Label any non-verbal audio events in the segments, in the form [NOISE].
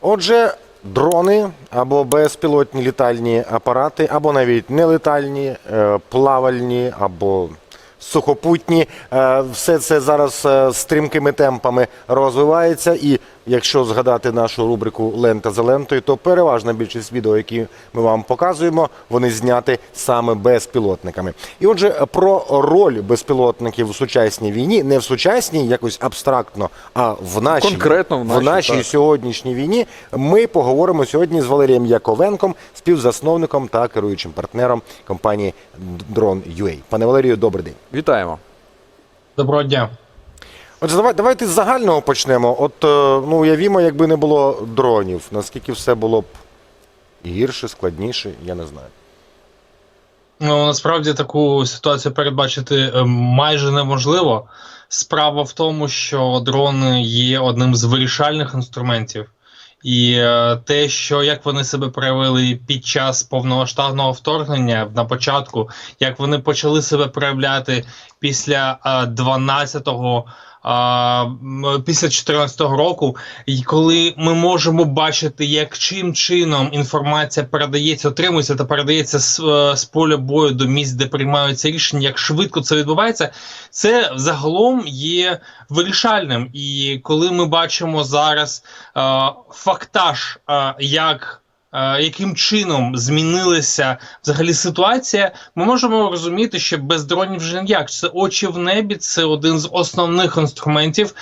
Отже, дрони або безпілотні літальні апарати, або навіть нелетальні, е, плавальні або сухопутні. е, Все це зараз е, стрімкими темпами розвивається. І якщо згадати нашу рубрику Лента за лентою, то переважна більшість відео, які ми вам показуємо, вони зняті саме безпілотниками. І отже, про роль безпілотників в сучасній війні, не в сучасній, якось абстрактно, а в нашій, Конкретно в нашій, нашій сьогоднішній війні. Ми поговоримо сьогодні з Валерієм Яковенком, співзасновником та керуючим партнером компанії Drone.ua. Пане Валерію, добрий день. Вітаємо. Доброго дня. Отже, давай, давайте з загального почнемо. От е, ну уявімо, якби не було дронів, наскільки все було б гірше, складніше, я не знаю. Ну насправді таку ситуацію передбачити е, майже неможливо. Справа в тому, що дрони є одним з вирішальних інструментів, і е, те, що як вони себе проявили під час повномасштабного вторгнення на початку, як вони почали себе проявляти після е, 12-го. А, після 14-го року, і коли ми можемо бачити, як чим чином інформація передається, отримується та передається з, е, з поля бою до місць, де приймаються рішення, як швидко це відбувається, це загалом є вирішальним. І коли ми бачимо зараз е, фактаж, е, як яким чином змінилася взагалі ситуація, ми можемо розуміти, що без дронів вже ніяк. Це очі в небі, це один з основних інструментів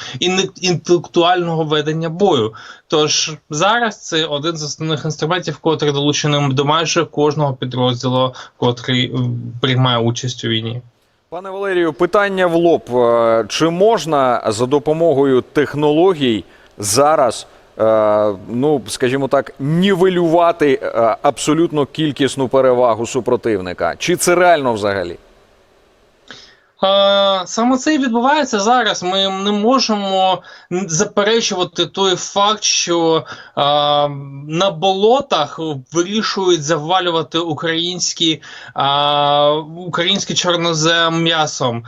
інтелектуального ведення бою. Тож зараз це один з основних інструментів, котрий долучений до майже кожного підрозділу, котрий приймає участь у війні. Пане Валерію, питання в лоб. Е, Чи можна за допомогою технологій зараз, е, ну скажімо так, нівелювати е, абсолютно кількісну перевагу супротивника? Чи це реально взагалі? Саме це і відбувається зараз. Ми не можемо заперечувати той факт, що на болотах вирішують завалювати українські, український чорнозем м'ясом.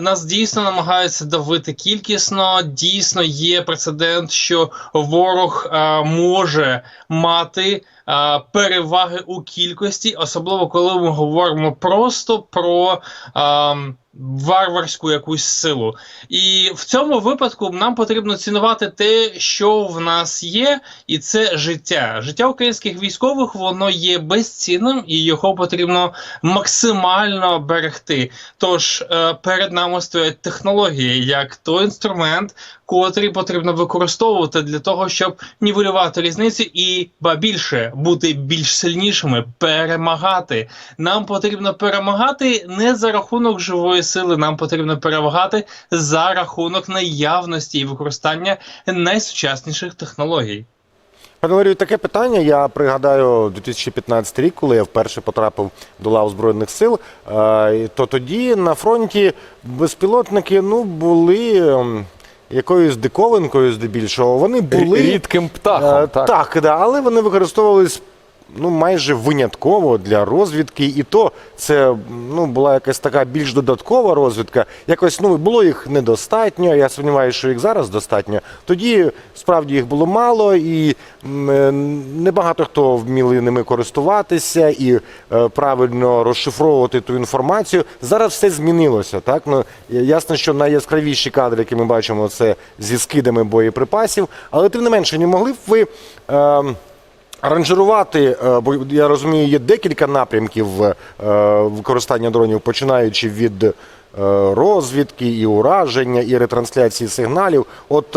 Нас дійсно намагаються давити кількісно. Дійсно є прецедент, що ворог може мати. Переваги у кількості, особливо коли ми говоримо просто про ем, варварську якусь силу. І в цьому випадку нам потрібно цінувати те, що в нас є, і це життя. Життя українських військових воно є безцінним і його потрібно максимально берегти. Тож е, перед нами стоять технології як той інструмент, котрий потрібно використовувати для того, щоб нівелювати різницю і ба більше бути більш сильнішими, перемагати. Нам потрібно перемагати не за рахунок живої сили, нам потрібно перемагати за рахунок наявності і використання найсучасніших технологій. Пане таке питання. Я пригадаю 2015 рік, коли я вперше потрапив до лав Збройних сил. е, То тоді на фронті безпілотники ну, були ем, якоюсь диковинкою здебільшого. Вони були Рідким птахом. Е, так, да, але вони використовувались ну, майже винятково для розвідки, і то це ну, була якась така більш додаткова розвідка. Якось ну, було їх недостатньо. Я сподіваюся, що їх зараз достатньо. Тоді справді їх було мало, і е, небагато хто вміли ними користуватися і е, правильно розшифровувати ту інформацію. Зараз все змінилося. Так? Ну, ясно, що найяскравіші кадри, які ми бачимо, це зі скидами боєприпасів. Але тим не менше, не могли б ви. Е, Аранжирувати, е, бо я розумію, є декілька напрямків е, використання дронів, починаючи від е, розвідки, і ураження, і ретрансляції сигналів. От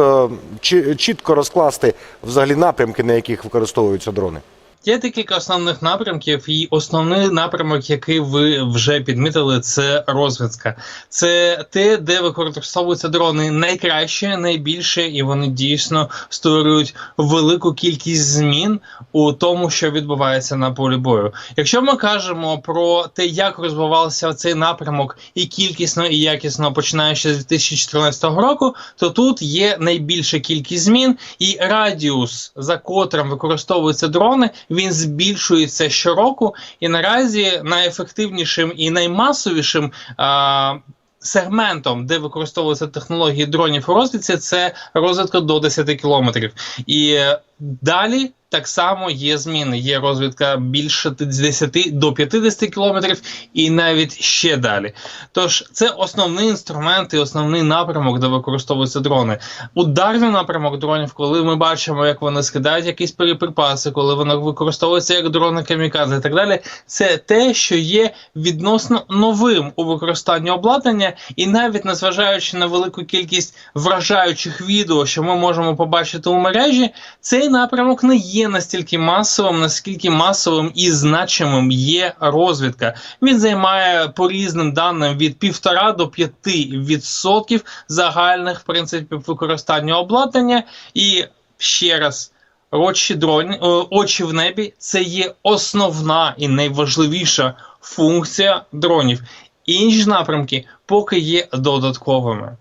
чітко розкласти взагалі напрямки, на яких використовуються дрони. Є декілька основних напрямків, і основний напрямок, який ви вже підмітили, це розвідка. Це те, де використовуються дрони найкраще, найбільше, і вони дійсно створюють велику кількість змін у тому, що відбувається на полі бою. Якщо ми кажемо про те, як розвивався цей напрямок і кількісно, і якісно починаючи з 2014 року, то тут є найбільша кількість змін, і радіус, за котрим використовуються дрони, він збільшується щороку. І наразі найефективнішим і наймасовішим а, сегментом, де використовуються технології дронів у розвідці, це розвідка до 10 кілометрів. І е, далі так само є зміни. Є розвідка більше 10 до 50 кілометрів, і навіть ще далі. Тож це основний інструмент і основний напрямок, де використовуються дрони. Ударний напрямок дронів, коли ми бачимо, як вони скидають якісь переприпаси, коли вони використовуються як дрони камікадзе і так далі. Це те, що є відносно новим у використанні обладнання, і навіть незважаючи на велику кількість вражаючих відео, що ми можемо побачити у мережі, цей напрямок не є настільки масовим, наскільки масовим і значимим є розвідка. Він займає по різним даним від 1,5 до 5% загальних принципів використання обладнання. І ще раз. Очі дроні, очі в небі це є основна і найважливіша функція дронів. Інші напрямки поки є додатковими.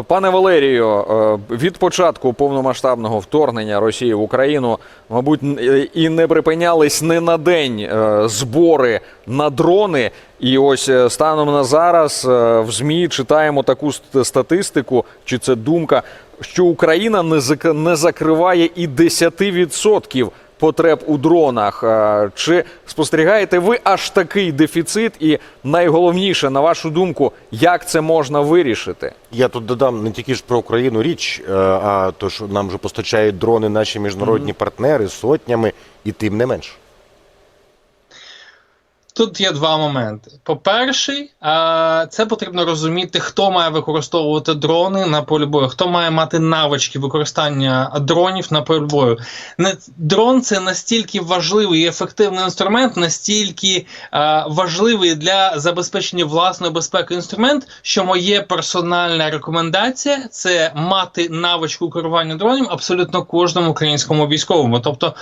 Пане Валерію, е, від початку повномасштабного вторгнення Росії в Україну, мабуть, е, і не припинялись не на день е, збори на дрони. І ось станом на зараз в ЗМІ читаємо таку ст- статистику, чи це думка, що Україна не закриває і 10% потреб у дронах. Е, Чи спостерігаєте ви аж такий дефіцит? І найголовніше, на вашу думку, як це можна вирішити? Я тут додам не тільки ж про Україну річ, е, а то, що нам вже постачають дрони наші міжнародні партнери сотнями, і тим не менш. Тут є два моменти. По-перше, це потрібно розуміти, хто має використовувати дрони на полі бою, хто має мати навички використання дронів на полі бою. Дрон це настільки важливий і ефективний інструмент, настільки важливий для забезпечення власної безпеки інструмент, що моє персональна рекомендація це мати навичку керування дронів абсолютно кожному українському військовому. Тобто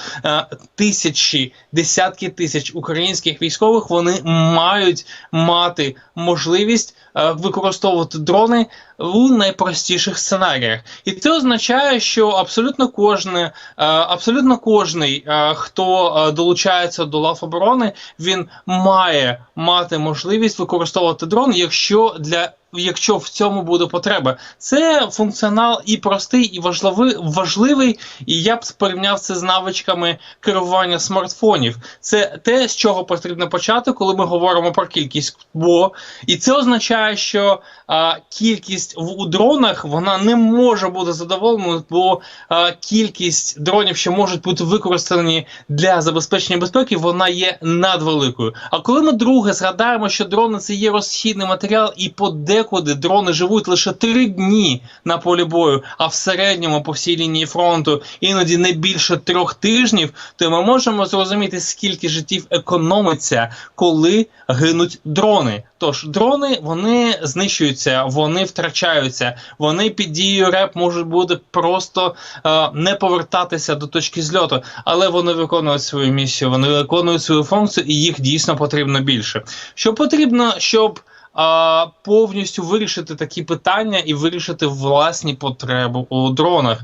тисячі, десятки тисяч українських військових вони мають мати можливість е, використовувати дрони у найпростіших сценаріях. І це означає, що абсолютно кожне, е, абсолютно кожний, е, хто е, долучається до лав оборони, він має мати можливість використовувати дрон, якщо для Якщо в цьому буде потреба, це функціонал і простий, і важливий, важливий, і я б порівняв це з навичками керування смартфонів. Це те, з чого потрібно почати, коли ми говоримо про кількість. Бо і це означає, що а, кількість в у дронах вона не може бути задоволеною, бо а, кількість дронів, що можуть бути використані для забезпечення безпеки, вона є надвеликою. А коли ми друге згадаємо, що дрони це є розхідний матеріал, і подекуди дрони живуть лише три дні на полі бою, а в середньому по всій лінії фронту іноді не більше трьох тижнів, то ми можемо зрозуміти, скільки життів економиться, коли гинуть дрони. Тож дрони вони знищуються, вони втрачаються, вони під дією РЕП можуть бути просто е, не повертатися до точки зльоту, але вони виконують свою місію, вони виконують свою функцію, і їх дійсно потрібно більше. Що потрібно, щоб а, повністю вирішити такі питання і вирішити власні потреби у дронах.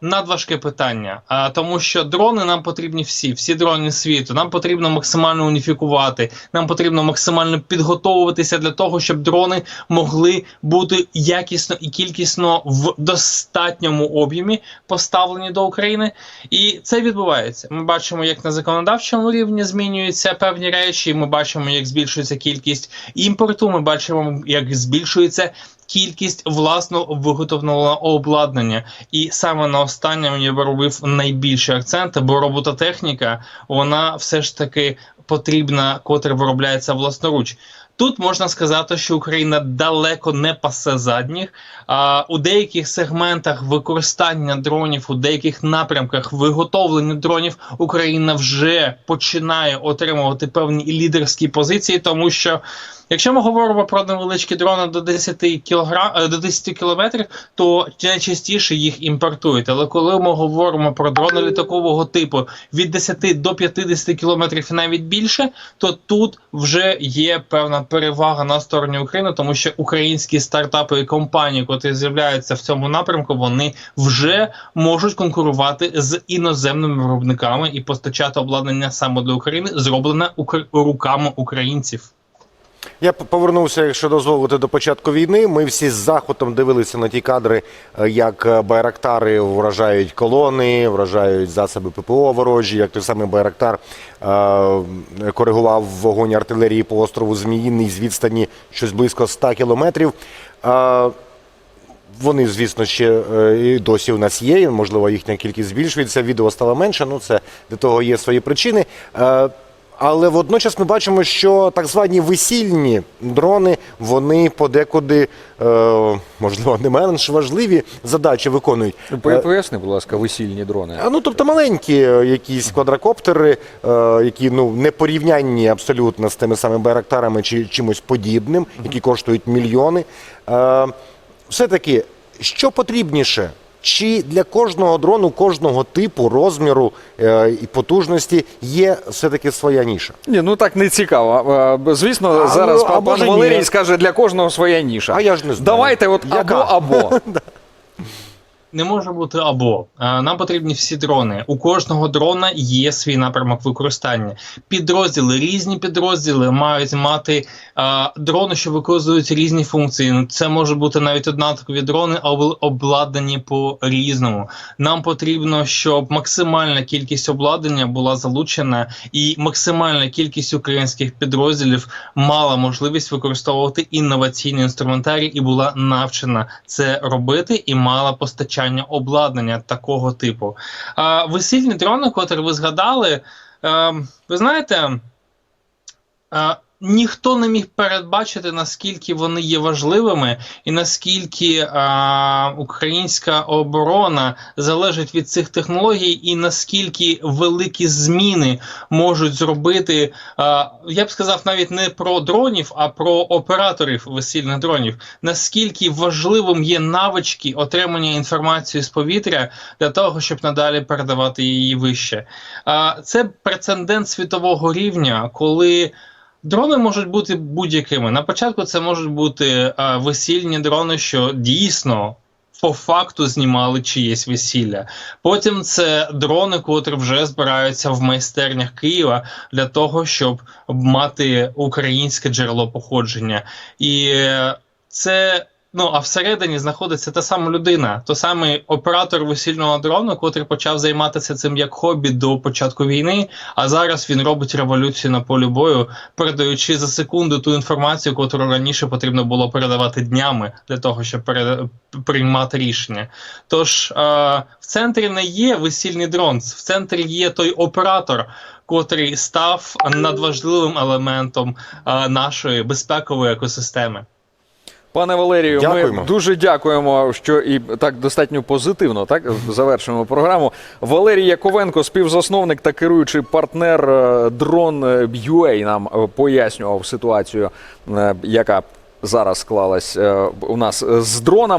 Надважке питання, тому що дрони нам потрібні всі, всі дрони світу. Нам потрібно максимально уніфікувати, нам потрібно максимально підготовуватися для того, щоб дрони могли бути якісно і кількісно в достатньому об'ємі поставлені до України. І це відбувається. Ми бачимо, як на законодавчому рівні змінюються певні речі. Ми бачимо, як збільшується кількість імпорту. Ми бачимо, як збільшується. Кількість власно виготовленого обладнання, і саме на останньому я би робив найбільший акцент, бо робототехніка вона все ж таки потрібна, котра виробляється власноруч. Тут можна сказати, що Україна далеко не пасе задніх. А у деяких сегментах використання дронів, у деяких напрямках виготовлення дронів Україна вже починає отримувати певні лідерські позиції, тому що. Якщо ми говоримо про невеличкі дрони до 10 кілограм е, до 10 кілометрів, то найчастіше їх імпортують. Але коли ми говоримо про дрони літакового типу від 10 до 50 кілометрів і навіть більше, то тут вже є певна перевага на стороні України, тому що українські стартапи і компанії, котрі з'являються в цьому напрямку, вони вже можуть конкурувати з іноземними виробниками і постачати обладнання саме для України, зроблене руками українців. Я повернувся, якщо дозволити, до початку війни. Ми всі з захотом дивилися на ті кадри, е, як е, байрактари вражають колони, вражають засоби ППО ворожі, як той самий байрактар е, коригував вогонь артилерії по острову Зміїний з відстані щось близько 100 кілометрів. Е, вони, звісно, ще е, і досі у нас є. Можливо, їхня кількість збільшується. Відео стало менше. Ну це для того є свої причини. Але водночас ми бачимо, що так звані весільні дрони вони подекуди, е, можливо, не менш важливі задачі виконують. По- Поясни, будь ласка, весільні дрони. А, Ну, тобто маленькі е, якісь квадрокоптери, е, які ну не порівнянні абсолютно з тими самими байрактарами чи чимось подібним, які коштують мільйони. Е, все-таки, що потрібніше? Чи для кожного дрону, кожного типу, розміру е, і потужності є все-таки своя ніша? Ні, ну так не цікаво. Е, Звісно, А, зараз ну, пан ні. Валерій скаже для кожного своя ніша. А я ж не знаю. Давайте, от Яка? або або. [LAUGHS] Не може бути або Е, нам потрібні всі дрони. У кожного дрона є свій напрямок використання. Підрозділи, різні підрозділи мають мати е, дрони, що виконують різні функції. Ну, Це може бути навіть однакові дрони, а обл- обладнані по різному. Нам потрібно, щоб максимальна кількість обладнання була залучена, і максимальна кількість українських підрозділів мала можливість використовувати інноваційний інструментарій і була навчена це робити, і мала постачання обладнання такого типу. А, весільні дрони, котрі ви згадали, е, ви знаєте. Ніхто не міг передбачити, наскільки вони є важливими, і наскільки е, українська оборона залежить від цих технологій, і наскільки великі зміни можуть зробити. Е, я б сказав навіть не про дронів, а про операторів весільних дронів. Наскільки важливим є навички отримання інформації з повітря для того, щоб надалі передавати її вище. Е, це прецедент світового рівня, коли. Дрони можуть бути будь-якими. На початку це можуть бути а, весільні дрони, що дійсно по факту знімали чиєсь весілля. Потім це дрони, котрі вже збираються в майстернях Києва для того, щоб мати українське джерело походження. І е, це. Ну, а всередині знаходиться та сама людина, той самий оператор весільного дрону, котрий почав займатися цим як хобі до початку війни. А зараз він робить революцію на полі бою, передаючи за секунду ту інформацію, яку раніше потрібно було передавати днями для того, щоб пере... приймати рішення. Тож е, в центрі не є весільний дрон, в центрі є той оператор, котрий став надважливим елементом е, нашої безпекової екосистеми. Пане Валерію, Дякуємо. ми дуже дякуємо, що і так достатньо позитивно так завершуємо програму. Валерій Яковенко, співзасновник та керуючий партнер е, дрон UA, нам е, пояснював ситуацію, е, яка зараз склалась е, у нас з дронами.